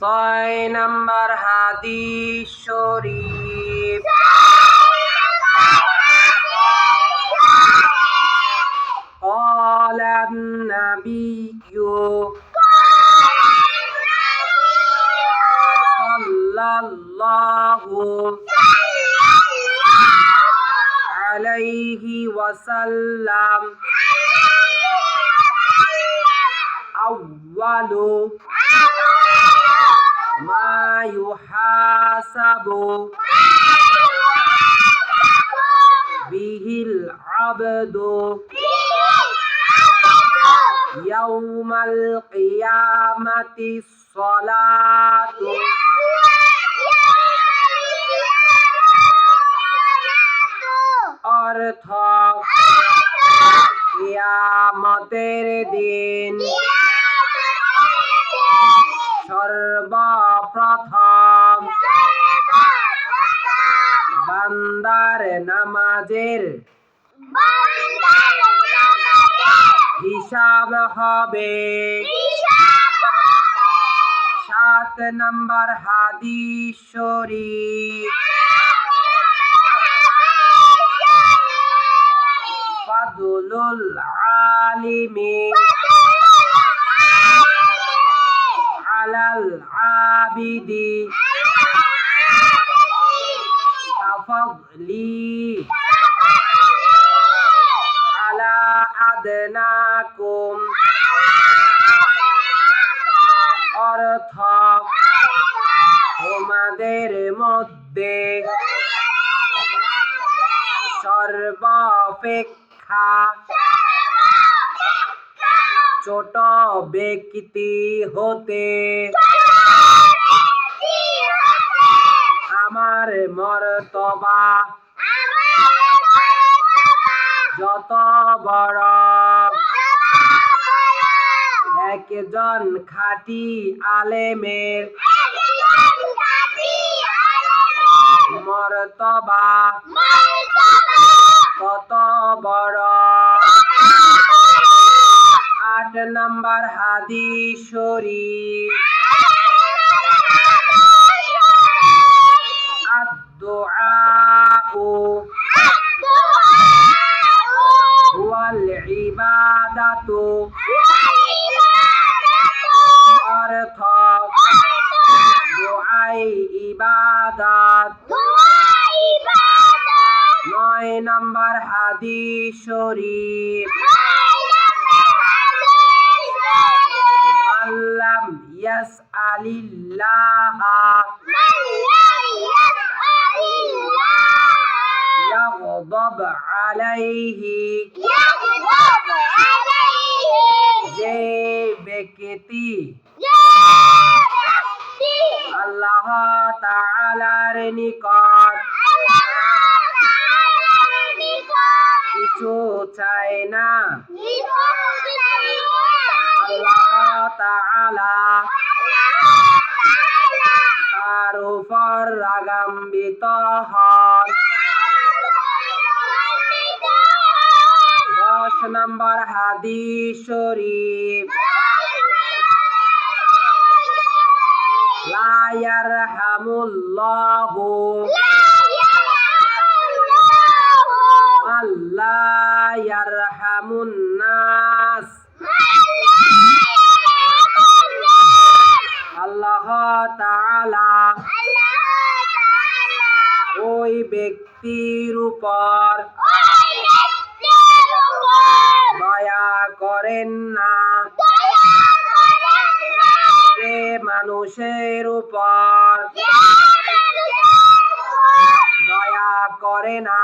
ছয় নম্বর হাদিস শরীফ قال النبي صلى الله عليه وسلم أول يحاسب به العبد يوم القيامة الصلاة অর্থ কিয়ামতের দিন সর্বপ্রথম বান্দার নামাজের হিসাব হবে। সাত নম্বর হাদিস শরীফ। ফাদুলুল আলিমি আলাল আবিদি। কাফাদলি আলা আদনাকুম। অর্থ তোমাদের মধ্যে সর্বাপেক্ষা ছোট ব্যক্তি হতে আমার মর্তবা যত বড় একজন খাঁটি আলেমের মর্তবা কত বড় আট নম্বর হাদিস শরীফ। الدعاء هو العبادة অর্থ দোয়াই ইবাদত নয় নম্বর হাদিস শরীফ মাল্লাম ইয়াস আলিল্লাহ আলাইহি যে ব্যক্তি আল্লাহ তাআলার নিকট কিছু চায় না আল্লাহ তাআলা তার উপর রাগাম্বিত হন নম্বর হাদিস শরীফ। লা ইয়ারহামুল্লাহু আল্লাহ তাআলা ওই ব্যক্তির উপর করেন না। যে মানুষের উপর দয়া করে না।